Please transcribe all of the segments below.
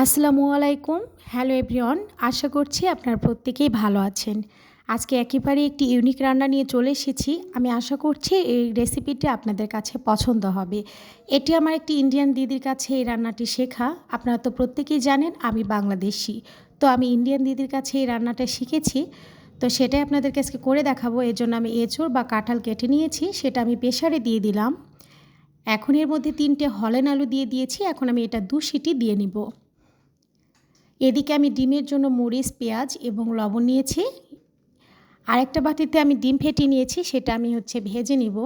আসসালামু আলাইকুম। Hello everyone, আশা করছি আপনার প্রত্যেকেই ভালো আছেন। আজকে একেবারে একটি ইউনিক রান্না নিয়ে চলে এসেছি। আমি আশা করছি এই রেসিপিটি আপনাদের কাছে পছন্দ হবে। এটি আমার একটি ইন্ডিয়ান দিদির কাছে এই রান্নাটি শেখা। আপনারা তো প্রত্যেকেই জানেন, আমি বাংলাদেশি। তো আমি ইন্ডিয়ান দিদির কাছে এই রান্নাটা শিখেছি। তো সেটাই আপনাদেরকে আজকে করে দেখাবো। এর জন্য আমি এঁচড় বা কাঁঠাল কেটে নিয়েছি, সেটা আমি প্রেশারে দিয়ে দিলাম। এখন এর মধ্যে তিনটে হলেন আলু দিয়ে দিয়েছি। এখন আমি এটা দু সিটি দিয়ে নিব। এদিকে আমি ডিমের জন্য মরিচ, পেঁয়াজ এবং লবণ নিয়েছি। আরেকটা বাটিতে আমি ডিম ফেটিয়ে নিয়েছি, সেটা আমি হচ্ছে ভেজে নিব।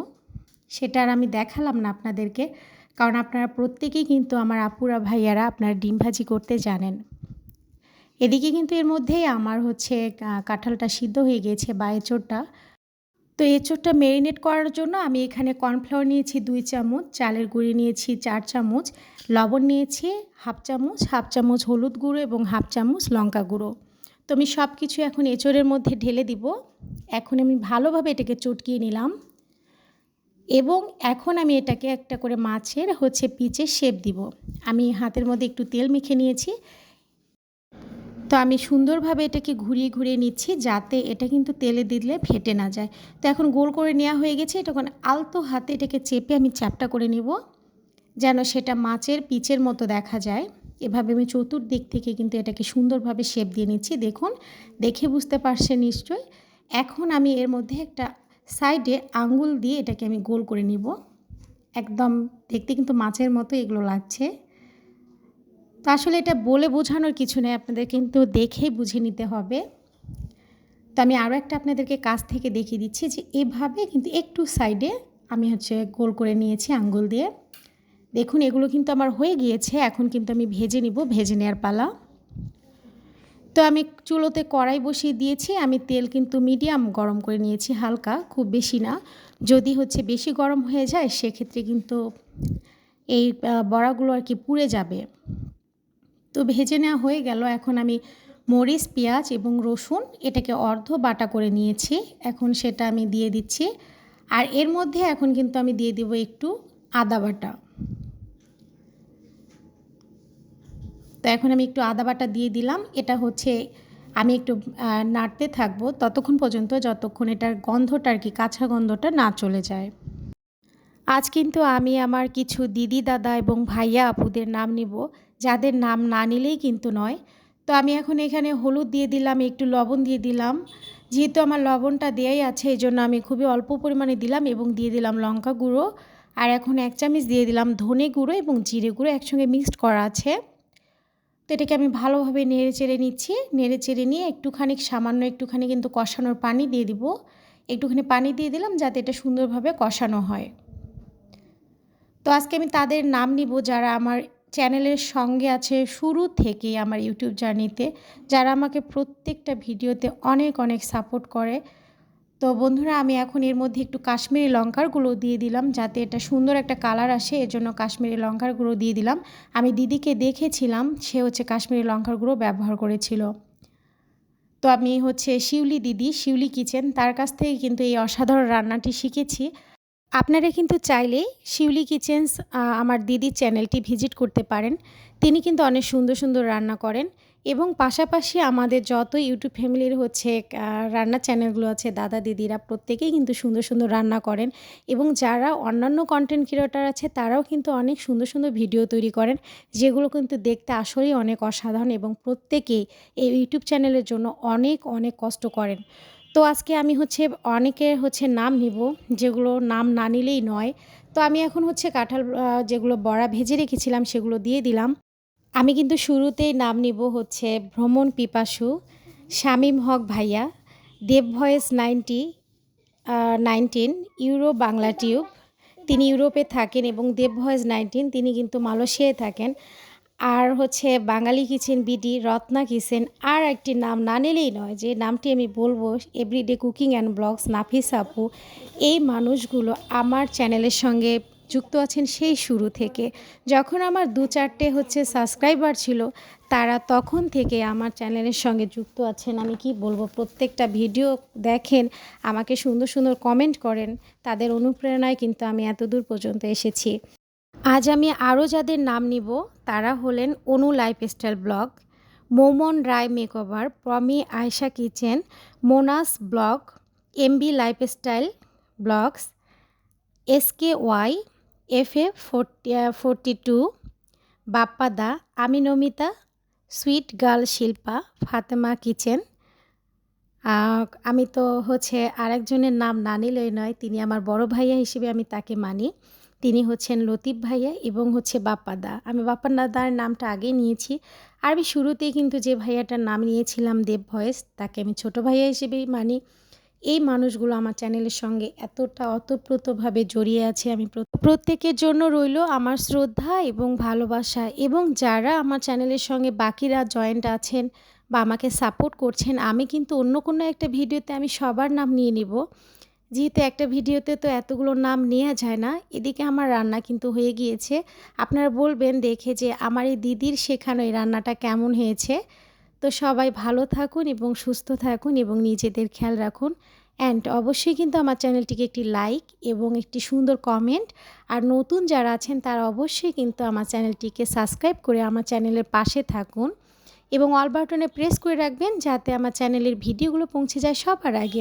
সেটা আর আমি দেখালাম না আপনাদেরকে, কারণ আপনারা প্রত্যেকেই কিন্তু আমার আপুরা ভাইয়ারা আপনারা ডিম ভাজি করতে জানেন। এদিকে কিন্তু এর মধ্যেই আমার হচ্ছে কাঁঠালটা সিদ্ধ হয়ে গিয়েছে বা এঁচোড়টা। তো এঁচোড়টা ম্যারিনেট করার জন্য আমি এখানে কর্নফ্লাওয়ার নিয়েছি দুই চামচ, চালের গুঁড়ি নিয়েছি চার চামচ, লবণ নিয়েছি হাফ চামচ হাফ চামচ হলুদ গুঁড়ো এবং হাফ চামচ লঙ্কা গুঁড়ো। তো আমি সব কিছু এখন এঁচোড়ের মধ্যে ঢেলে দিব। এখন আমি ভালোভাবে এটাকে চটকিয়ে নিলাম। এবং এখন আমি এটাকে একটা করে মাছের হচ্ছে পিচে শেপ দিব। আমি হাতের মধ্যে একটু তেল মেখে নিয়েছি। তো আমি সুন্দরভাবে এটাকে ঘুরিয়ে ঘুরিয়ে নিচ্ছি যাতে এটা কিন্তু তেলে দিলে ফেটে না যায়। তো এখন গোল করে নেওয়া হয়ে গেছে তখন আলতো হাতে এটাকে চেপে আমি চ্যাপটা করে নিব, যেন সেটা মাছের পিচের মতো দেখা যায়। এভাবে আমি চতুর্দিক থেকে কিন্তু এটাকে সুন্দরভাবে শেপ দিয়ে নিচ্ছি, দেখুন, দেখে বুঝতে পারছে নিশ্চয় এখন আমি এর মধ্যে একটা সাইডে আঙ্গুল দিয়ে এটাকে আমি গোল করে নিব। একদম দেখতে কিন্তু মাছের মতো এগুলো লাগছে। তো আসলে এটা বলে বোঝানোর কিছু নেই, আপনাদের কিন্তু দেখেই বুঝে নিতে হবে। তো আমি আরও একটা আপনাদেরকে কাছ থেকে দেখিয়ে দিচ্ছি যে এভাবে কিন্তু একটু সাইডে আমি হচ্ছে গোল করে নিয়েছি আঙ্গুল দিয়ে। দেখুন, এগুলো কিন্তু আমার হয়ে গিয়েছে, এখন কিন্তু আমি ভেজে নিব, ভেজে নেওয়ার পালা। তো আমি চুলোতে কড়াই বসিয়ে দিয়েছি, আমি তেল কিন্তু মিডিয়াম গরম করে নিয়েছি হালকা, খুব বেশি না। যদি হচ্ছে বেশি গরম হয়ে যায়, সেক্ষেত্রে কিন্তু এই বড়াগুলো আর কি পুড়ে যাবে। তো ভেজে নেওয়া হয়ে গেল। এখন আমি মরিচ, পেঁয়াজ এবং রসুন এটাকে অর্ধ বাটা করে নিয়েছি। এখন সেটা আমি দিয়ে দিচ্ছি। আর এর মধ্যে এখন কিন্তু আমি দিয়ে দিব একটু আদা বাটা। তো এখন আমি একটু আদা বাটা দিয়ে দিলাম। এটা হচ্ছে আমি একটু নাড়তে থাকব। ততক্ষণ পর্যন্ত যতক্ষণ এটার গন্ধটা আর কি, কাঁচা গন্ধটা না চলে যায়। আজ কিন্তু আমি আমার কিছু দিদি, দাদা এবং ভাইয়া আপুদের নাম নিব, যাদের নাম না নিলেই কিন্তু নয়। তো আমি এখন এখানে হলুদ দিয়ে দিলাম, একটু লবণ দিয়ে দিলাম। যেহেতু আমার লবণটা দেয়াই আছে এই জন্য আমি খুবই অল্প পরিমাণে দিলাম এবং দিয়ে দিলাম লঙ্কা গুঁড়ো। আর এখন এক চামচ দিয়ে দিলাম ধনে গুঁড়ো এবং জিরে গুঁড়ো একসঙ্গে মিক্সড করা আছে। তো এটাকে আমি ভালোভাবে নেড়ে চেড়ে নিচ্ছি। নেড়ে চেড়ে নিয়ে একটুখানি, সামান্য একটুখানি কিন্তু কষানোর পানি দিয়ে দিব। একটুখানি পানি দিয়ে দিলাম যাতে এটা সুন্দরভাবে কষানো হয়। তো আজকে আমি তাদের নাম নিব যারা আমার চ্যানেলের সঙ্গে আছে শুরু থেকে আমার ইউটিউব জার্নিতে, যারা আমাকে প্রত্যেকটা ভিডিওতে অনেক অনেক সাপোর্ট করে। তো বন্ধুরা, আমি এখন এর মধ্যে একটু কাশ্মীরি লঙ্কার গুঁড়ো দিয়ে দিলাম যাতে এটা সুন্দর একটা কালার আসে, এর জন্য কাশ্মীরি লঙ্কার গুঁড়ো দিয়ে দিলাম। আমি দিদিকে দেখেছিলাম, সে হচ্ছে কাশ্মীরি লঙ্কার গুঁড়ো ব্যবহার করেছিল। তো আমি হচ্ছে শিউলি দিদি, শিউলি কিচেন, তার কাছ থেকে কিন্তু এই অসাধারণ রান্নাটি শিখেছি। আপনারা কিন্তু চাইলে শিউলি কিচেন্স আমার দিদির চ্যানেলটি ভিজিট করতে পারেন। তিনি কিন্তু অনেক সুন্দর সুন্দর রান্না করেন এবং পাশাপাশি আমাদের যত ইউটিউব ফ্যামিলির হচ্ছে রান্নার চ্যানেলগুলো আছে, দাদা দিদিরা প্রত্যেকেই কিন্তু সুন্দর সুন্দর রান্না করেন এবং যারা অন্যান্য কন্টেন্ট ক্রিয়েটার আছে, তারাও কিন্তু অনেক সুন্দর সুন্দর ভিডিও তৈরি করেন, যেগুলো কিন্তু দেখতে আসলেই অনেক অসাধারণ এবং প্রত্যেকেই এই ইউটিউব চ্যানেলের জন্য অনেক অনেক কষ্ট করেন। তো আজকে আমি হচ্ছে অনেকের হচ্ছে নাম নিব, যেগুলো নাম না নিলেই নয়। তো আমি এখন হচ্ছে কাঁঠাল যেগুলো বড়া ভেজে রেখেছিলাম সেগুলো দিয়ে দিলাম। আমি কিন্তু শুরুতেই নাম নিব হচ্ছে ভ্রমণ পিপাসু, শামীম হক ভাইয়া Dev voice ninety nineteen, euro Bangla tube. তিনি ইউরোপে থাকেন এবং দেব ভয়েস নাইনটিন, তিনি কিন্তু মালয়েশিয়ায় থাকেন। আর হচ্ছে Bangali kitchen BD, Ratna kitchen আর একটি নাম না নিলেই নয় যে নামটি আমি বলব everyday cooking and blogs Nafis আপু, এই মানুষগুলো আমার চ্যানেলের সঙ্গে যুক্ত আছেন সেই শুরু থেকে। যখন আমার দু চারটে হচ্ছে সাবস্ক্রাইবার ছিল, তারা তখন থেকে আমার চ্যানেলের সঙ্গে যুক্ত আছেন। আমি কি বলব, প্রত্যেকটা ভিডিও দেখেন, আমাকে সুন্দর সুন্দর কমেন্ট করেন, তাদের অনুপ্রেরণায় কিন্তু আমি এত দূর পর্যন্ত এসেছি। আজ আমি আরও যাদের নাম নিব, তারা হলেন Anu lifestyle blog, Momon Roy makeover, Promi Ayesha kitchen, Monas blog, MB lifestyle blogs SK Y F A forty forty two Bappa দা আমি Namita sweet girl Shilpa, Fatema kitchen. আমি তো হচ্ছে আরেকজনের নাম না নিলেই নয়, তিনি আমার বড় ভাইয়া হিসেবে আমি তাকে মানি। তিনি হচ্ছেন লতিফ ভাইয়া এবং হচ্ছে বাপ্পাদা। আমি বাপ্পাদার নামটা আগে নিয়েছি। আর আমি শুরুতেই কিন্তু যে ভাইয়াটার নাম নিয়েছিলাম দেব ভয়েস, তাকে আমি ছোট ভাইয়া হিসেবেই মানি। এই মানুষগুলো আমার চ্যানেলের সঙ্গে এতটা অতপ্রতভাবে জড়িয়ে আছে। আমি প্রত্যেকের জন্য রইল আমার শ্রদ্ধা এবং ভালোবাসা এবং যারা আমার চ্যানেলের সঙ্গে বাকিরা জয়েন্ট আছেন বা আমাকে সাপোর্ট করছেন, আমি কিন্তু অন্য কোনো একটা ভিডিওতে আমি সবার নাম নিয়ে নিব। যেহেতু একটা ভিডিওতে তো এতগুলো নাম নেওয়া যায় না, এদিকে আমার রান্না কিন্তু হয়ে গিয়েছে। আপনারা বলবেন দেখে যে আমার এই দিদির শেখানো এই রান্নাটা কেমন হয়েছে। তো সবাই ভালো থাকুন এবং সুস্থ থাকুন এবং নিজেদের খেয়াল রাখুন। অ্যান্ড অবশ্যই কিন্তু আমার চ্যানেলটিকে একটি লাইক এবং একটি সুন্দর কমেন্ট আর নতুন যারা আছেন তারা অবশ্যই কিন্তু আমার চ্যানেলটিকে সাবস্ক্রাইব করে আমার চ্যানেলের পাশে থাকুন। এবং অল বাটনে প্রেস করে রাখবেন যাতে আমার চ্যানেলের ভিডিওগুলো পৌঁছে যায় সবার আগে।